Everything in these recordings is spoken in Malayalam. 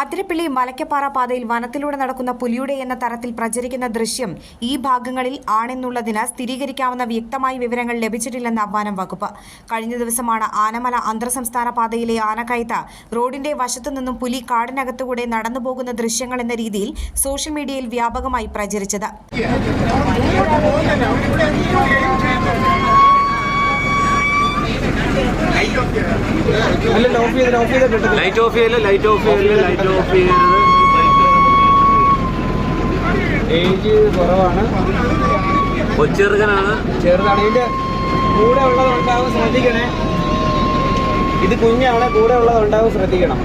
അതിരപ്പിള്ളി മലക്കപ്പാറ പാതയിൽ വനത്തിലൂടെ നടക്കുന്ന പുലിയുടെ എന്ന തരത്തിൽ പ്രചരിക്കുന്ന ദൃശ്യം ഈ ഭാഗങ്ങളിൽ ആണെന്നുള്ളതിന് സ്ഥിരീകരിക്കാവുന്ന വ്യക്തമായ വിവരങ്ങൾ ലഭിച്ചിട്ടില്ലെന്ന് വനം വകുപ്പ്. കഴിഞ്ഞ ദിവസമാണ് ആനമല അന്തർസംസ്ഥാന പാതയിലെ ആനക്കയത്ത റോഡിന്റെ വശത്തു നിന്നും പുലി കാടിനകത്തുകൂടെ നടന്നുപോകുന്ന ദൃശ്യങ്ങൾ എന്ന രീതിയിൽ സോഷ്യൽ മീഡിയയിൽ വ്യാപകമായി പ്രചരിച്ചത്. ലൈറ്റ് ഓഫ് ചെയ്യല്ലേ ലൈറ്റ് ഓഫ് ചെയ്യല്ലേ ലൈറ്റ് ഓഫ് ചെയ്യരുത്. ഏജ് കുറവാണ്. കൊച്ചെറുകനാണ് ചെറുതാണ്. ഇതിന്റെ കൂടെ ഉള്ളത് ഉണ്ടാവും ശ്രദ്ധിക്കണേ. ഇത് കുഞ്ഞാണ് കൂടെ ഉള്ളത് ഉണ്ടാവും ശ്രദ്ധിക്കണം.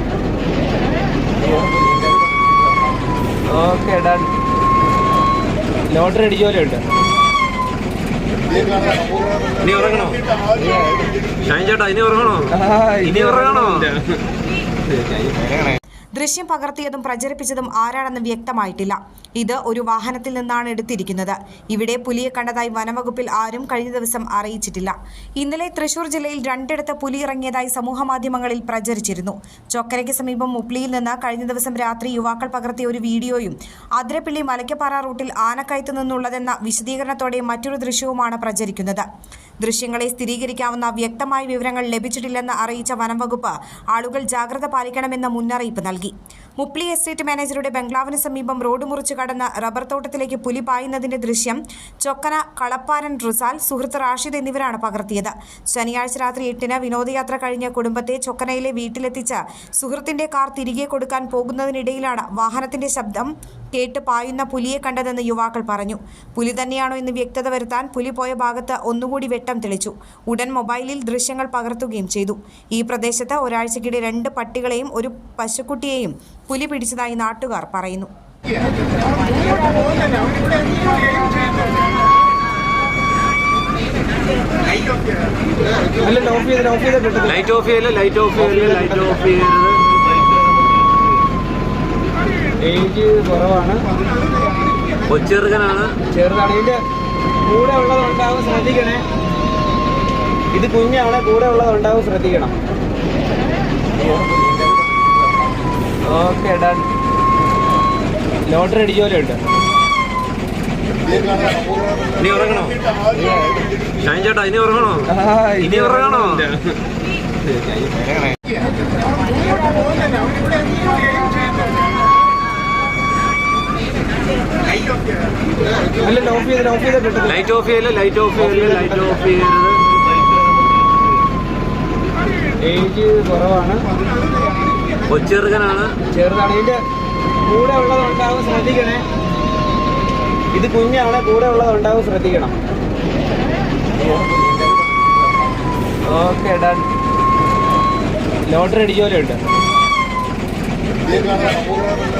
Okay done. ലോട്ടറി അടിച്ച പോലെ ഉണ്ട്. ഇനി ഉറങ്ങണോ? ഷൈൻ ചേട്ടാ ഇനി ഉറങ്ങണോ? ഇനി ഉറങ്ങണോ? ദൃശ്യം പകർത്തിയതും പ്രചരിപ്പിച്ചതും ആരാണെന്ന് വ്യക്തമായിട്ടില്ല. ഇത് ഒരു വാഹനത്തിൽ നിന്നാണ് എടുത്തിരിക്കുന്നത്. ഇവിടെ പുലിയെ കണ്ടതായി വനംവകുപ്പിൽ ആരും കഴിഞ്ഞ ദിവസം അറിയിച്ചിട്ടില്ല. ഇന്നലെ തൃശൂർ ജില്ലയിൽ രണ്ടിടത്ത് പുലി ഇറങ്ങിയതായി സമൂഹമാധ്യമങ്ങളിൽ പ്രചരിച്ചിരുന്നു. ചൊക്കരയ്ക്ക് സമീപം മുപ്ലിയിൽ നിന്ന് കഴിഞ്ഞ ദിവസം രാത്രി യുവാക്കൾ പകർത്തിയ ഒരു വീഡിയോയും അതിരപ്പിള്ളി മലയ്ക്കപ്പാറ റൂട്ടിൽ ആനക്കയത്തു നിന്നുള്ളതെന്ന വിശദീകരണത്തോടെ മറ്റൊരു ദൃശ്യവുമാണ് പ്രചരിക്കുന്നത്. ദൃശ്യങ്ങളെ സ്ഥിരീകരിക്കാവുന്ന വ്യക്തമായ വിവരങ്ങൾ ലഭിച്ചിട്ടില്ലെന്ന് അറിയിച്ച വനംവകുപ്പ് ആളുകൾ ജാഗ്രത പാലിക്കണമെന്ന മുന്നറിയിപ്പ് നൽകി. മുപ്ലി എസ്റ്റേറ്റ് മാനേജറുടെ ബംഗ്ലാവിന് സമീപം റോഡ് മുറിച്ചു കടന്ന റബ്ബർ തോട്ടത്തിലേക്ക് പുലി പായുന്നതിന്റെ ദൃശ്യം ചൊക്കന കളപ്പാരൻ റിസാൽ സുഹൃത്ത് റാഷിദ് എന്നിവരാണ് പകർത്തിയത്. ശനിയാഴ്ച രാത്രി എട്ടിന് വിനോദയാത്ര കഴിഞ്ഞ കുടുംബത്തെ ചൊക്കനയിലെ വീട്ടിലെത്തിച്ച സുഹൃത്തിന്റെ കാർ തിരികെ കൊടുക്കാൻ പോകുന്നതിനിടയിലാണ് വാഹനത്തിന്റെ ശബ്ദം കേട്ട് പായുന്ന പുലിയെ കണ്ടതെന്ന് യുവാക്കൾ പറഞ്ഞു. പുലി തന്നെയാണോ എന്ന് വ്യക്തത വരുത്താൻ പുലി പോയ ഭാഗത്ത് ഒന്നുകൂടി വെട്ടം തെളിച്ചു. ഉടൻ മൊബൈലിൽ ദൃശ്യങ്ങൾ പകർത്തുകയും ചെയ്തു. ഈ പ്രദേശത്ത് ഒരാഴ്ചക്കിടെ രണ്ട് പട്ടികളെയും ഒരു പശുക്കുട്ടിയെയും പുലി പിടിച്ചതായി നാട്ടുകാർ പറയുന്നു. ലൈറ്റ് ഓഫ് ഇട്ടത്. ലൈറ്റ് ഓഫ് ചെയ്യല്ലേ ലൈറ്റ് ഓഫ് ചെയ്യല്ലേ ലൈറ്റ് ഓഫ് ഏജ് കുറവാണ്. കൊച്ചെറുകനാണ് ചെറുതാണ് ഇതിന്റെ കൂടെ ഉള്ളത് ഉണ്ടാവും ശ്രദ്ധിക്കണേ. ഇത് കുഞ്ഞാണ് കൂടെ ഉള്ളത് ഉണ്ടാവും ശ്രദ്ധിക്കണം. ഓക്കെ ഡൺ ലോട്ടറി അടിച്ചോലും ഉണ്ട്. ഇനി ഉറങ്ങണോ? ഷൈൻ ചേട്ടാ ഇനി ഉറങ്ങണോ? ഇനി ഉറങ്ങണോ? ലൈറ്റ് ഓഫ് ചെയ്യല്ലേ? ലൈറ്റ് ഓഫ് ചെയ്യല്ലേ? ലൈറ്റ് ഓഫ് ചെയ്യരുത്. ഏജ് കുറവാണ്. കൊച്ചെറുകനാണ് ചെറുതാണ്. ഇതിന്റെ കൂടെ ഉള്ളത് ഉണ്ടാവും ശ്രദ്ധിക്കണേ. ഇത് കുഞ്ഞാണ് കൂടെ ഉള്ളത് ഉണ്ടാവും ശ്രദ്ധിക്കണം. ഓക്കെ ഡൺ ലോട്ടറി ഉണ്ട്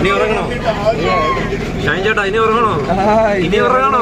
ഇനി ഉറങ്ങണോ? ഷൈൻ ചേട്ടാ ഇനി ഉറങ്ങണോ? ഇനി ഉറങ്ങണോ?